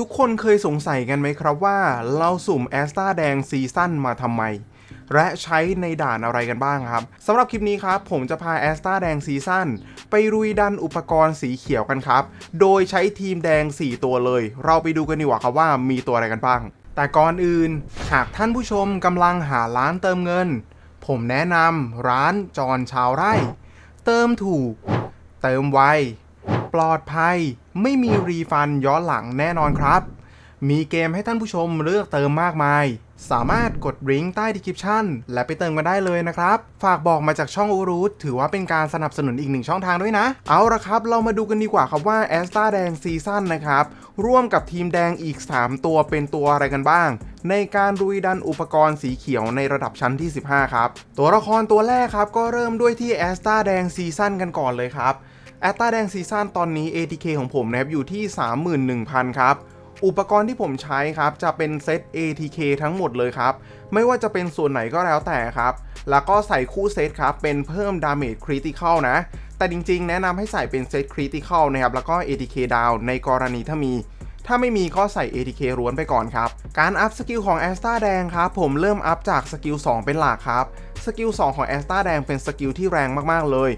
ทุกคนเคยสงสัยกันไหมครับว่า เราสุ่มแอสตาแดงซีซั่นมาทำไม และใช้ในด่านอะไรกันบ้างครับสำหรับคลิปนี้ครับผมจะพาแอสตาแดงซีซั่นไปรุยดันอุปกรณ์สีเขียวกันครับ โดยใช้ทีมแดง 4 ตัวเลย เราไปดูกันดีกว่าครับว่ามีตัวอะไรกันบ้าง แต่ก่อนอื่น หากท่านผู้ชมกำลังหาร้านเติมเงิน ผมแนะนำร้านจอนชาวไร่ เติมถูก เติมไว ปลอดภัย ไม่มีรีฟันย้อนหลังแน่นอนครับ มีเกมให้ท่านผู้ชมเลือกเติมมากมาย สามารถกดลิงก์ใต้ดีคริปชันและไปเติมกันได้เลยนะครับ ฝากบอกมาจากช่องอูรูทถือว่าเป็นการสนับสนุนอีกหนึ่งช่องทางด้วยนะ เอาละครับ เรามาดูกันดีกว่าครับว่าแอสตาแดงซีซั่นนะครับ ร่วมกับทีมแดงอีก 3 ตัวเป็นตัวอะไรกันบ้างในการรุยดันอุปกรณ์สีเขียวในระดับชั้นที่ 15 ครับ ตัวละครตัวแรกครับ ก็เริ่มด้วยที่แอสตาแดงซีซั่นกันก่อนเลยครับ แอตตาแดงซีซั่นตอนนี้ ATK ของผมนะครับอยู่ที่ 31,000 ครับ อุปกรณ์ที่ผมใช้ครับ จะเป็นเซต ATK ทั้งหมดเลยครับ ไม่ว่าจะเป็นส่วนไหนก็แล้วแต่ครับ แล้วก็ใส่คู่เซตครับ เป็นเพิ่มดาเมจคริติคอลนะ แต่จริงๆ แนะนำให้ใส่เป็นเซตคริติคอลนะครับ แล้วก็ ATK ดาวในกรณีถ้ามีถ้าไม่มีก็ใส่ ATK ล้วนไปก่อนครับ การอัพสกิลของแอสตาแดงครับ ผมเริ่มอัพจากสกิล2เป็นหลักครับ สกิล2ของแอสตาแดงเป็นสกิลที่แรงมากๆเลย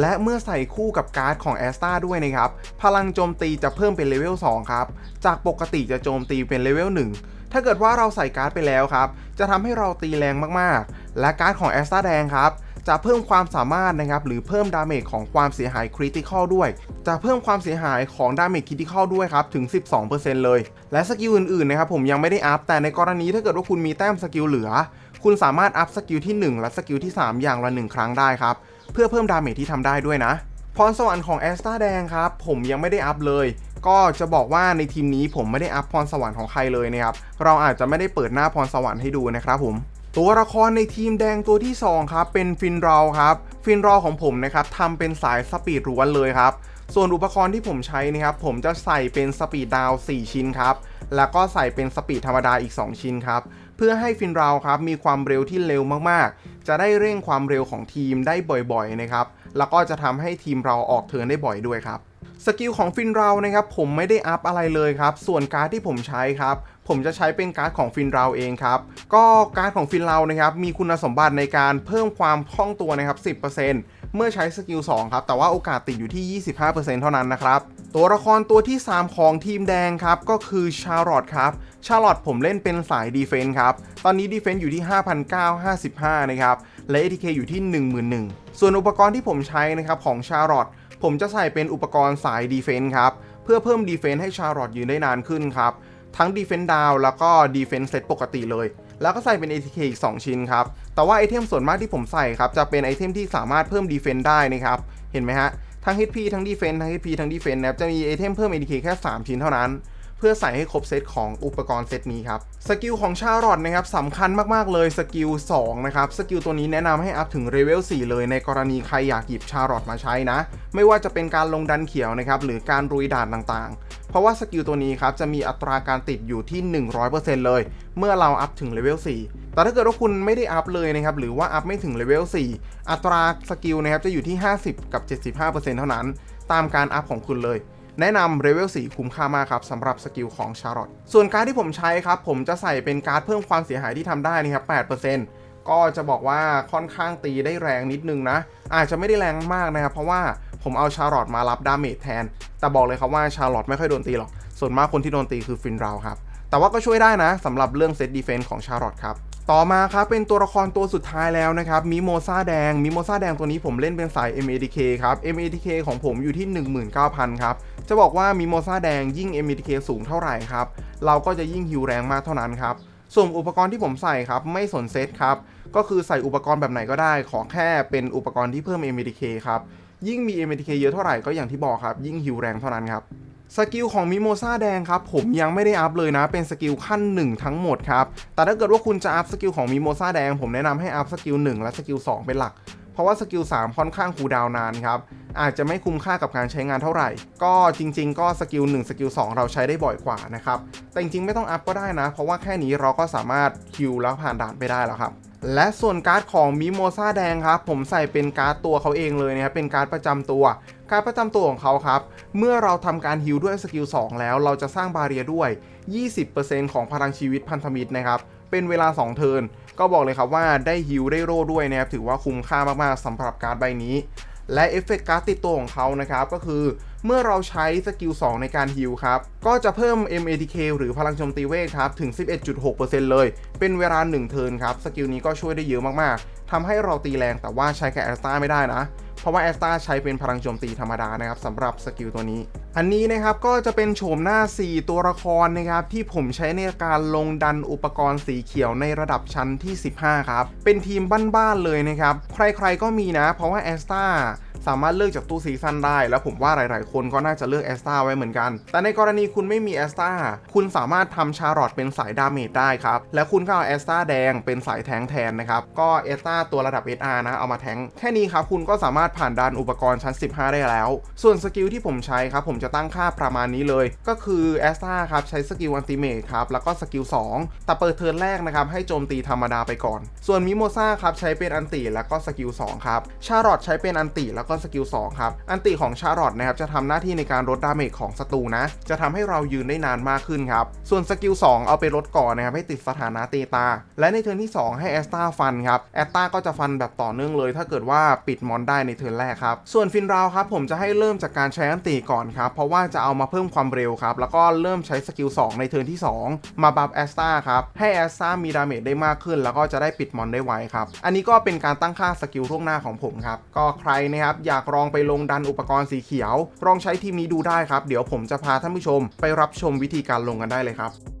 และเมื่อใส่คู่กับการ์ดของแอสตาด้วยนะครับ พลังโจมตีจะเพิ่มเป็นเลเวล2ครับ จากปกติจะโจมตีเป็นเลเวล1 ถ้าเกิดว่าเราใส่การ์ดไปแล้วครับ จะทำให้เราตีแรงมากๆ และการ์ดของแอสตาแดงครับจะเพิ่มความสามารถนะครับหรือเพิ่มดาเมจของความเสียหายคริติคอลด้วย จะเพิ่มความเสียหายของดาเมจคริติคอลด้วยครับถึง 12%เลย และสกิลอื่นๆนะครับผมยังไม่ได้อัพแต่ในกรณีถ้าเกิดว่าคุณมีแต้มสกิลเหลือ คุณสามารถอัพสกิลที่ 1 และสกิลที่ 3 อย่างละ 1 ครั้งได้ครับ เพื่อเพิ่มดาเมจที่ทำได้ด้วยนะ พรสวรรค์ของแอสตาแดงครับ ผมยังไม่ได้อัพเลย ก็จะบอกว่าในทีมนี้ผมไม่ได้อัพพรสวรรค์ของใครเลยนะครับ เราอาจจะไม่ได้เปิดหน้าพรสวรรค์ให้ดูนะครับผมตัวละครในทีมแดงตัวที่ 2 ครับ เป็นฟินรอลครับ ฟินรอลของผมนะครับทำเป็นสายสปีดล้วนเลยครับ ส่วนอุปกรณ์ที่ผมใช้นะครับ ผมจะใส่เป็นสปีดดาว 4 ชิ้นครับ แล้วก็ใส่เป็นสปีดธรรมดาอีก 2 ชิ้นครับ เพื่อให้ฟินราวครับมีความเร็วที่เร็วมากๆ จะได้เร่งความเร็วของทีมได้บ่อยๆนะครับแล้วก็จะทำให้ทีมเราออกเทิร์นได้บ่อยด้วยครับสกิลของฟินเรานะครับผมไม่ได้อัพอะไรเลยครับส่วนการ์ดที่ผมใช้ครับผมจะใช้เป็นการ์ดของฟินเราเองครับก็การ์ดของฟินเรานะครับมีคุณสมบัติในการเพิ่มความคล่องตัวนะครับ 10%เมื่อใช้สกิล2ครับแต่ว่าโอกาสติดอยู่ที่ 25%เท่านั้นนะครับ ตัวละครตัวที่ 3 ของทีมแดงครับ ก็คือชาร์ลอตครับ ชาร์ลอตผมเล่นเป็นสายดีเฟนส์ครับ ตอนนี้ดีเฟนส์อยู่ที่ 5,955 นะครับ และ ATK อยู่ที่ 11,000ส่วนอุปกรณ์ที่ผมใช้นะครับของชาร์ลอตผมจะใส่เป็นอุปกรณ์สายดีเฟนส์ครับ เพื่อเพิ่มดีเฟนส์ให้ชาร์ลอตยืนได้นานขึ้นครับ ทั้งดีเฟนส์ดาวแล้วก็ดีเฟนส์เซตปกติเลยแล้วก็ใส่เป็น ATK อีก 2 ชิ้นครับ แต่ว่าไอเทมส่วนมากที่ผมใส่ครับ จะเป็นไอเทมที่สามารถเพิ่มดีเฟนส์ได้นะครับ เห็นไหมฮะ ทั้ง HP ทั้ง Defense ทั้ง HP ทั้ง Defense นะครับ จะมีไอเทมเพิ่ม ADK แค่ 3 ชิ้นเท่านั้น เพื่อใส่ให้ครบเซตของอุปกรณ์เซตนี้ครับ สกิลของชาลอตนะครับสำคัญมากๆเลยสกิล 2 นะครับ สกิลตัวนี้แนะนำให้อัพถึงเลเวล 4 เลยในกรณีใครอยากหยิบชาลอตมาใช้นะ ไม่ว่าจะเป็นการลงดันเขียวนะครับ หรือการรุยด่านต่างๆ เพราะว่าสกิลตัวนี้ครับจะมีอัตราการติดอยู่ที่ 100%เลย เมื่อเราอัพถึงเลเวล4แต่ถ้าเกิดว่าคุณไม่ได้อัพเลยนะครับหรือว่าอัพไม่ถึงเลเวล4อัตราสกิลนะครับจะอยู่ที่ 50 กับ 75%เท่านั้น ตามการอัพของคุณเลยแนะนำเลเวล4คุ้มค่ามากครับสำหรับสกิลของชาร์ลอตส่วนการดที่ผมใช้ครับ ผมจะใส่เป็นการ์ดเพิ่มความเสียหายที่ทำได้นะครับ 8%ก็จะบอกว่าค่อนข้างตีได้แรงนิดนึงนะ อาจจะไม่ได้แรงมากนะครับ เพราะว่าผมเอาชาร์ลอตมารับดาเมจแทน แต่บอกเลยครับว่าชาร์ลอตไม่ค่อยโดนตีหรอก ส่วนมากคนที่โดนตีคือฟินราวครับ แต่ว่าก็ช่วยได้นะสำหรับเรื่องเซตดีเฟนส์ของชาร์ลอตครับต่อมาครับเป็นตัวละครตัวสุดท้ายแล้วนะครับมิโมซาแดงมิโมซาแดงตัวนี้ผมเล่นเป็นสาย MADK ครับ MADK ของผมอยู่ที่ 19,000 ครับ จะบอกว่ามิโมซาแดงยิ่ง MADK สูงเท่าไหร่ครับ เราก็จะยิ่งฮิวแรงมากเท่านั้นครับ ส่วนอุปกรณ์ที่ผมใส่ครับ ไม่สนเซตครับ ก็คือใส่อุปกรณ์แบบไหนก็ได้ ขอแค่เป็นอุปกรณ์ที่เพิ่ม MADK ครับ ยิ่งมี MTK เยอะเท่าไหร่ก็อย่างที่บอกครับ ยิ่งฮิวแรงเท่านั้นครับสกิลของมิโมซาแดงครับผมยังไม่ได้อัพเลยนะ เป็นสกิลขั้น 1 ทั้งหมดครับ แต่ถ้าเกิดว่าคุณจะอัพสกิลของมิโมซาแดง ผมแนะนำให้อัพสกิล1และสกิล2เป็นหลัก เพราะว่าสกิล3ค่อนข้างคูลดาวนานครับ อาจจะไม่คุ้มค่ากับการใช้งานเท่าไหร่ ก็จริง ๆ ก็สกิล1สกิล2เราใช้ได้บ่อยกว่านะครับ แต่จริงๆไม่ต้องอัพก็ได้นะ เพราะว่าแค่นี้เราก็สามารถคิวแล้วผ่านด่านไปได้แล้วครับและส่วนการ์ดของมิโมซาแดงครับ ผมใส่เป็นการ์ดตัวเขาเองเลยนะครับเป็นการ์ดประจำตัว การ์ดประจำตัวของเขาครับ เมื่อเราทำการฮิลด้วยสกิล2แล้วเราจะสร้างบาเรียด้วย 20%ของพลังชีวิตพันธมิตรนะครับ เป็นเวลา 2 เทิร์น ก็บอกเลยครับว่าได้ฮิลได้โร่ด้วยนะครับถือว่าคุ้มค่ามากๆสำหรับการ์ดใบนี้ และเอฟเฟกต์การ์ดติดตัวของเขานะครับก็คือเมื่อเราใช้สกิล 2 ในการฮิลครับ ก็จะเพิ่ม MATK หรือพลังโจมตีเวทครับ ถึง 11.6%เลย เป็นเวลา 1 เทิร์นครับ สกิลนี้ก็ช่วยได้เยอะมากๆ ทำให้เราตีแรงแต่ว่าใช้กับแอสตาไม่ได้นะ เพราะว่าแอสตาใช้เป็นพลังโจมตีธรรมดานะครับสำหรับสกิลตัวนี้ อันนี้นะครับก็จะเป็นโฉมหน้า 4 ตัวละครนะครับที่ผมใช้ในการลงดันอุปกรณ์สีเขียวในระดับชั้นที่ 15 ครับ เป็นทีมบ้านๆเลยนะครับ ใครๆก็มีนะ เพราะว่าแอสตา สามารถเลือกจากตู้ซีซันได้ แล้วผมว่าหลาย ๆ คนก็น่าจะเลือกแอสตาไว้เหมือนกัน แต่ในกรณีคุณไม่มีแอสตาคุณสามารถทำชารอตเป็นสายดาเมจได้ครับ และคุณก็เอาแอสตาแดงเป็นสายแทงแทนนะครับ ก็แอสตาตัวระดับ SR นะ เอามาแทง แค่นี้ครับคุณก็สามารถผ่านดันอุปกรณ์ชั้น 15 ได้แล้ว ส่วนสกิลที่ผมใช้ครับผมจะตั้งค่าประมาณนี้เลย ก็คือแอสตาครับใช้สกิลอันติเมทครับแล้วก็สกิล2แต่เปิดเทิร์นแรกนะครับให้โจมตีธรรมดาไปก่อน ส่วนมิโมซาครับใช้เป็นอันติแล้วก็สกิล2ครับชารอตใช้เป็นอันติแล้วก็สกิล2ครับ อันติของชารอตนะครับจะทำหน้าที่ในการลดดาเมจของศัตรูนะ จะทำให้เรายืนได้นานมากขึ้นครับ ส่วนสกิล2เอาไปลดก่อนนะครับให้ติดสถานะเตตา และในเทิร์นที่ 2 ให้แอสตาฟันครับ แอสตาก็จะฟันแบบต่อเนื่องเลย ถ้าเกิดว่าปิดมอนได้ในเทิร์นแรกครับ ส่วนฟินราวครับผมจะให้เริ่มจากการใช้อันติก่อนครับ เพราะว่าจะเอามาเพิ่มความเร็วครับ แล้วก็เริ่มใช้สกิล2ในเทิร์นที่ 2 มาบัฟแอสตาครับ ให้แอสตามีดาเมจได้มากขึ้น แล้วก็จะได้ปิดมอนได้ไวครับ อันนี้ก็เป็นการตั้งค่าสกิลล่วงหน้าของผมครับ ก็ใครนะครับอยากลองไปลงดันอุปกรณ์สีเขียวลองใช้ทีมนี้ดูได้ครับ เดี๋ยวผมจะพาท่านผู้ชม ไปรับชมวิธีการลงกันได้เลยครับ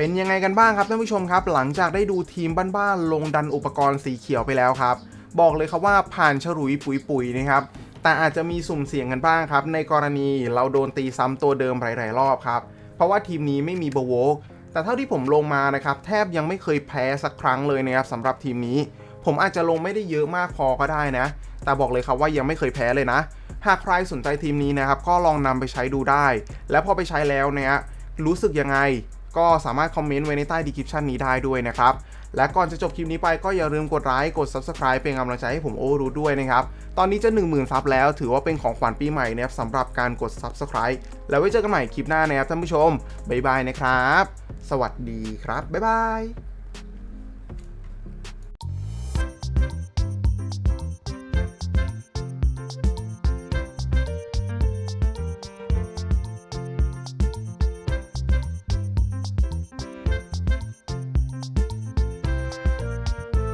เป็นยังไงกันบ้างครับท่านผู้ชมครับ หลังจากได้ดูทีมบ้านๆลงดันอุปกรณ์สีเขียวไปแล้วครับ บอกเลยครับว่าผ่านฉลุยปุ๋ยๆนะครับแต่อาจจะมีสุ่มเสี่ยงกันบ้างครับ ในกรณีเราโดนตีซ้ำตัวเดิมหลายๆรอบครับ เพราะว่าทีมนี้ไม่มีบโวกแต่เท่าที่ผมลงมานะครับ แทบยังไม่เคยแพ้สักครั้งเลยนะครับสำหรับทีมนี้ ผมอาจจะลงไม่ได้เยอะมากพอก็ได้นะ แต่บอกเลยครับว่ายังไม่เคยแพ้เลยนะ หากใครสนใจทีมนี้นะครับ ก็ลองนำไปใช้ดูได้ และพอไปใช้แล้วเนี่ยรู้สึกยังไง ก็สามารถคอมเมนต์ไว้ในใต้ดีคริปชันนี้ได้ด้วยนะครับ และก่อนจะจบคลิปนี้ไปก็อย่าลืมกดไลค์กด Subscribe เป็นกำลังใจให้ผมโอรู้ด้วยนะครับ ตอนนี้จะ 10,000 ซับแล้ว ถือว่าเป็นของขวัญปีใหม่นะครับสำหรับการกด Subscribe แล้วไว้เจอกันใหม่คลิปหน้านะครับท่านผู้ชม บ๊ายบายนะครับ สวัสดีครับ บ๊ายบาย